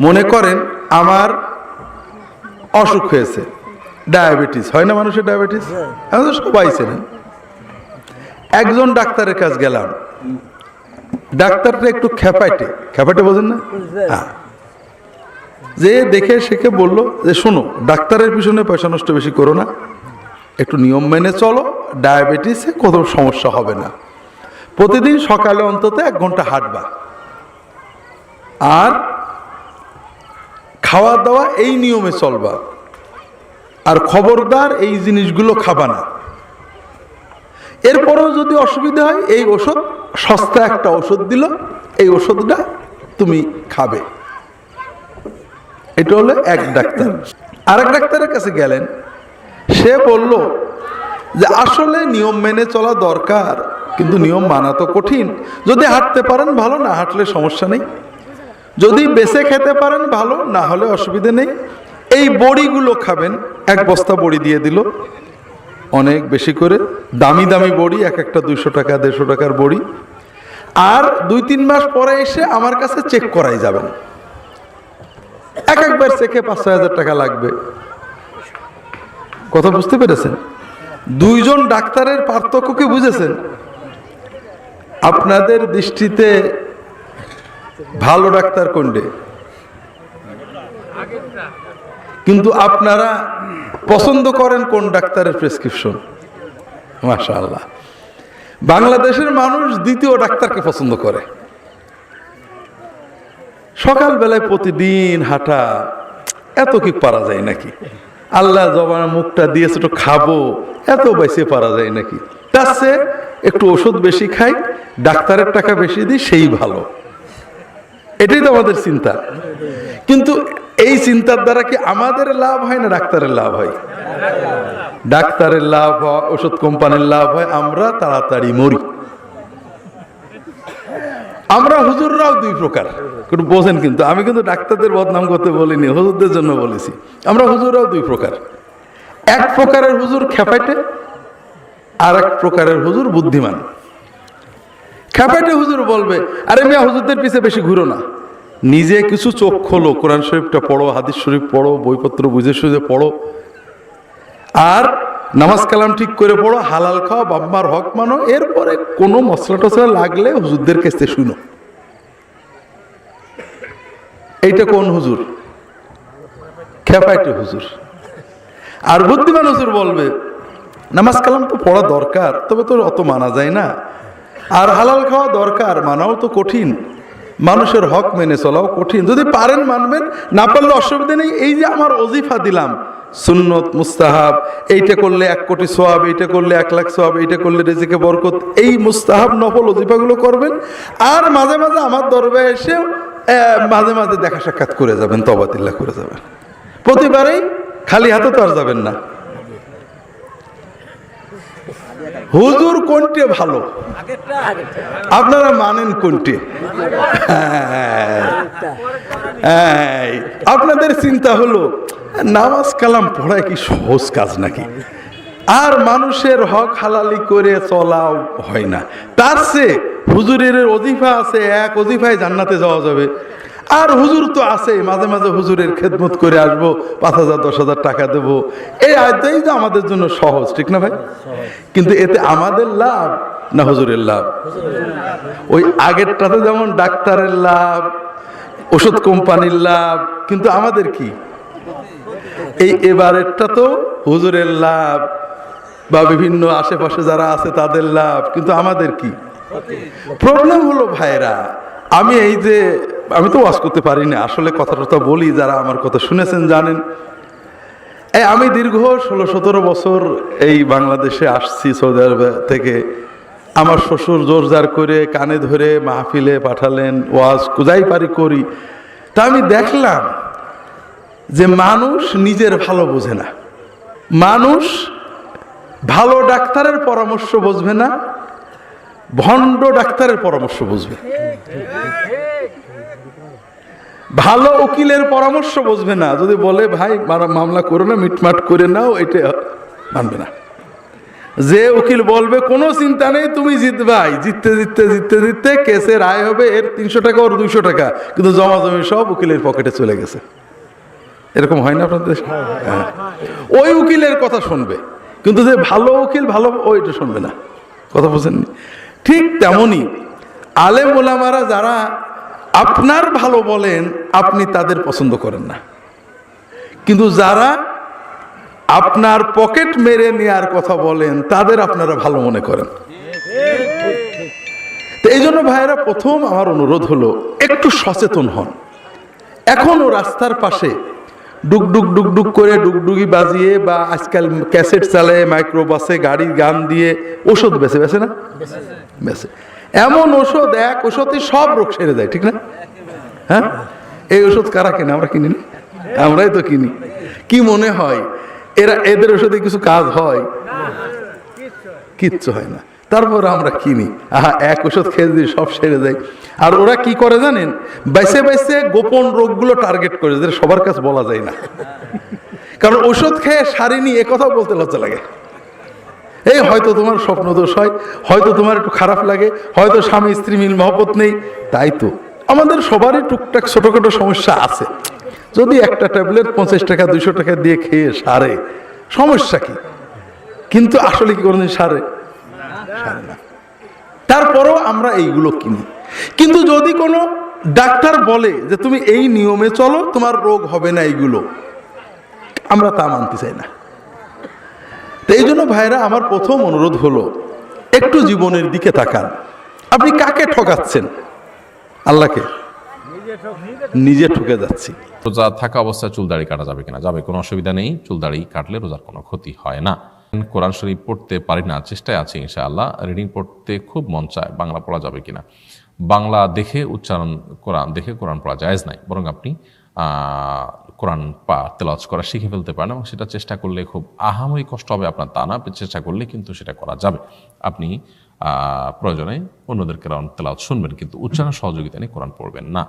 মনে করেন আমার অসুখ হয়েছে। ডায়াবেটিস। হয় না মানুষের ডায়াবেটিস? আমি তো সবাই একজন ডাক্তারের কাছে গেলাম। ডাক্তারটা একটু খেপাইটে খেপাইটে বোঝেন না? হ্যাঁ। যে দেখে শেখে বলল যে, শোনো, ডাক্তারের পিছনে পয়সা নষ্ট বেশি করো না। একটু নিয়ম মেনে চলো। ডায়াবেটিসে কোনো সমস্যা হবে না। প্রতিদিন সকালে অন্তত এক ঘণ্টা হাঁটবা। আর খাওয়া দাওয়া এই নিয়মে চলবা। আর খবরদার এই জিনিসগুলো খাবা না। এরপরেও যদি অসুবিধা হয়, এই ওষুধ সস্তা একটা ওষুধ দিল, এই ওষুধটা তুমি খাবে। এটা হলো এক ডাক্তার। আরেক ডাক্তারের কাছে গেলেন। সে বলল যে, আসলে নিয়ম মেনে চলা দরকার, কিন্তু নিয়ম মানা তো কঠিন। যদি হাঁটতে পারেন, ভালো না, হাঁটলে সমস্যা নেই। যদি বেছে খেতে পারেন ভালো, না হলে অসুবিধে নেই। এই বড়িগুলো খাবেন, এক বস্তা বড়ি দিয়ে দিল, অনেক বেশি করে। দামি দামি বড়ি, এক একটা দুইশো টাকা, দেড়শো টাকার বড়ি। আর দুই তিন মাস পরে এসে আমার কাছে চেক করাই যাবেন। এক একবার চেকে পাঁচ ছয় হাজার টাকা লাগবে। কথা বুঝতে পেরেছেন? দুইজন ডাক্তারের পার্থক্য কি বুঝেছেন? আপনাদের দৃষ্টিতে ভালো ডাক্তার কোনটে কিন্তু আপনারা পছন্দ করেন কোন ডাক্তারের প্রেসক্রিপশন? মাশা বাংলাদেশের মানুষ দ্বিতীয় ডাক্তারকে পছন্দ করে। সকালবেলায় প্রতিদিন হাঁটা, এত কি পারা যায় নাকি? আল্লাহ জবান মুখটা দিয়েছে, একটু খাব, এত বেশি পারা যায় নাকি? তার একটু ওষুধ বেশি খাই, ডাক্তারের টাকা বেশি দিই, সেই ভালো। এটাই তো আমাদের চিন্তা। কিন্তু এই চিন্তার দ্বারা কি আমাদের লাভ হয় না ডাক্তারের লাভ হয়? ডাক্তারের লাভ হয় ওষুধ কোম্পানির লাভ হয়, আমরা তাড়াতাড়ি মরি। আমরা হুজুররাও দুই প্রকার। একটু বোঝেন কিন্তু, আমি কিন্তু ডাক্তারদের বদনাম করতে বলিনি, হুজুরদের জন্য বলেছি। আমরা হুজুররাও দুই প্রকার। এক প্রকারের হুজুর খেপাইটে আর এক প্রকারের হুজুর বুদ্ধিমান। খেপাইটে হুজুর বলবে, আরে মিয়া, হুজুরদের পিছে বেশি ঘুরো না। নিজে কিছু চোখ খোলো, কোরআন শরীফটা পড়ো, হাদিস শরীফ পড়ো, বইপত্র বুঝে সুঝে পড়ো। আর নামাজ কালাম ঠিক করে পড়ো, হালাল খাও বাম্মার হক মানো, এরপরে কোনো মশলা টসলা লাগলে হুজুরদের কাছে শুনো। এইটা কোন হুজুর? খেপাইটে হুজুর। আর বুদ্ধিমান হুজুর বলবে, নামাজ কালাম তো পড়া দরকার, তবে তো অত মানা যায় না। আর হালাল খাওয়া দরকার, মানাও তো কঠিন। মানুষের হক মেনে চলাও কঠিন। যদি পারেন মানবেন, না পারলে অসুবিধা নেই। এই যে আমার অজিফা দিলাম, সুন্নত, মুস্তাহাব, এইটা করলে এক কোটি সোয়াব, এইটা করলে এক লাখ সোয়াব, এইটা করলে রেজিকে বরকত, এই মুস্তাহাব নফল অজিফাগুলো করবেন। আর মাঝে মাঝে আমার দরবারে এসে মাঝে মাঝে দেখা সাক্ষাৎ করে যাবেন তবাতিল্লা করে যাবেন। প্রতিবারেই খালি হাতে তো আর যাবেন না। হুজুর কোনটি ভালো? আপনারা মানেন কোনটি। আপনাদের চিন্তা হলো নামাজ কালাম পড়ায় কি সহজ কাজ নাকি? আর মানুষের হক হালালি করে চলাও হয় না। তার সে হুজুরের অজিফা আছে এক অজিফায় জান্নাতে যাওয়া যাবে। আর হুজুর তো আছে, মাঝে মাঝে হুজুরের খেদমত করে আসব, পাঁচ হাজার, দশ হাজার টাকা দেবো। এই আয়তাই তো আমাদের জন্য সহজ, ঠিক না ভাই? কিন্তু এতে আমাদের লাভ না হুজুরের লাভ? ওই আগেরটাতে যেমন ডাক্তারের লাভ, ওষুধ কোম্পানির লাভ, কিন্তু আমাদের কি? এই এবারেরটা তো হুজুরের লাভ, বা বিভিন্ন আশেপাশে যারা আছে তাদের লাভ, কিন্তু আমাদের কি? প্রবলেম হলো ভাইরা আমি এই যে, আমি তো ওয়াজ করতে পারি না। আসলে কথা টথা বলি, যারা আমার কথা শুনেছেন জানেন। এই আমি দীর্ঘ ষোলো সতেরো বছর এই বাংলাদেশে আসছি সৌদি আরব থেকে। আমার শ্বশুর জোরজার করে কানে ধরে মাহফিলে পাঠালেন, ওয়াজ কুজাই পারি করি। তা আমি দেখলাম যে মানুষ নিজের ভালো বোঝে না। মানুষ ভালো ডাক্তারের পরামর্শ বুঝবে না ভণ্ড ডাক্তারের পরামর্শ বুঝবে। ভালো উকিলের পরামর্শ বুঝবে না। যদি বলে, ভাই মামলা করো না, মিটমাট করে নাও, এটা মানবে না। যে উকিল বলবে, কোনো চিন্তা নেই, তুমি জিতবাই জিততে জিততে জিততে জিততে কেসে রায় হবে, এর তিনশো টাকা, ওর দুইশো টাকা। কিন্তু জমা জমি সব উকিলের পকেটে চলে গেছে। এরকম হয় না আপনাদের? হ্যাঁ। ওই উকিলের কথা শুনবে। কিন্তু যে ভালো উকিল, ভালো ওইটা শুনবে না। কথা বুঝেননি? ঠিক তেমনই আলেম ওলামারা যারা আপনার ভালো বলেন, আপনি তাদের পছন্দ করেন না। কিন্তু যারা আপনার পকেট মেরে নেওয়ার কথা বলেন, তাদের আপনারা ভালো মনে করেন। তো এই জন্য ভাইয়েরা, প্রথম আমার অনুরোধ হলো, একটু সচেতন হন। এখনও রাস্তার পাশে ডুক ডুক ডুক ডুক করে ডুগডুগি বাজিয়ে বা আজকাল ক্যাসেট চালায় মাইক্রো বাসে গাড়ির গান দিয়ে ওষুধ বেছে বেছে না? বেছে। এমন ওষুধ এক ওষুধে সব রোগ সেরে দেয় ঠিক না? হ্যাঁ? এই ওষুধ কারা কেনে? আমরা কিনি না আমরাই তো কিনি। কি মনে হয়, এরা, এদের ওষুধে কিছু কাজ হয়? কিচ্ছু হয় না। তারপর আমরা কিনি। আহা, এক ওষুধ খেয়ে দিয়ে সব সেরে যায়। আর ওরা কি করে জানেন? বাইসে বাইসে গোপন রোগগুলো টার্গেট করে, যেটা সবার কাছে বলা যায় না। কারণ ওষুধ খেয়ে সারিনি এ কথাও বলতে লজ্জা লাগে। এই হয়তো তোমার স্বপ্ন দোষ হয়, হয়তো তোমার একটু খারাপ লাগে, হয়তো স্বামী, স্ত্রী মিল মহব্বত নেই। তাই তো, আমাদের সবারই টুকটাক ছোটোখাটো সমস্যা আছে। যদি একটা ট্যাবলেট পঞ্চাশ টাকা, দুইশো টাকা দিয়ে খেয়ে সারে, সমস্যা কি? কিন্তু আসলে কি কোনোদিন সারে? তারপরেও আমরা এইগুলো কিনি। কিন্তু যদি কোনো ডাক্তার বলে যে তুমি এই নিয়মে চলো, তোমার রোগ হবে না এইগুলো, আমরা তা মানতে চাই না। তো এই জন্য ভাইরা, আমার প্রথম অনুরোধ হলো, একটু জীবনের দিকে তাকান। আপনি কাকে ঠকাচ্ছেন? আল্লাহকে? নিজে ঠকে যাচ্ছি। রোজা থাকা অবস্থায় চুল দাড়ি কাটা যাবে কিনা? যাবে, কোনো অসুবিধা নেই। চুল দাড়ি কাটলে রোজার কোনো ক্ষতি হয় না। কোরআন শরীফ পড়তে পারি না, চেষ্টায় আছে ইনশাআল্লাহ। রিডিং পড়তে খুব মন চায়, বাংলা পড়া যাবে কিনা। বাংলা দেখে উচ্চারণ কোরআন, দেখে কোরআন পড়া জায়েজ নাই। বরং আপনি কোরআন পা তেলাজ করা শিখে ফেলতে পারেন এবং সেটা চেষ্টা করলে খুব আহামরি কষ্ট হবে আপনার তা না চেষ্টা করলে কিন্তু সেটা করা যাবে। আপনি প্রয়োজনে অন্যদের কোরআন তেলাওয়াত শুনবেন, কিন্তু উচ্চারণ সহযোগিতা নিয়ে কোরআন পড়বেন না।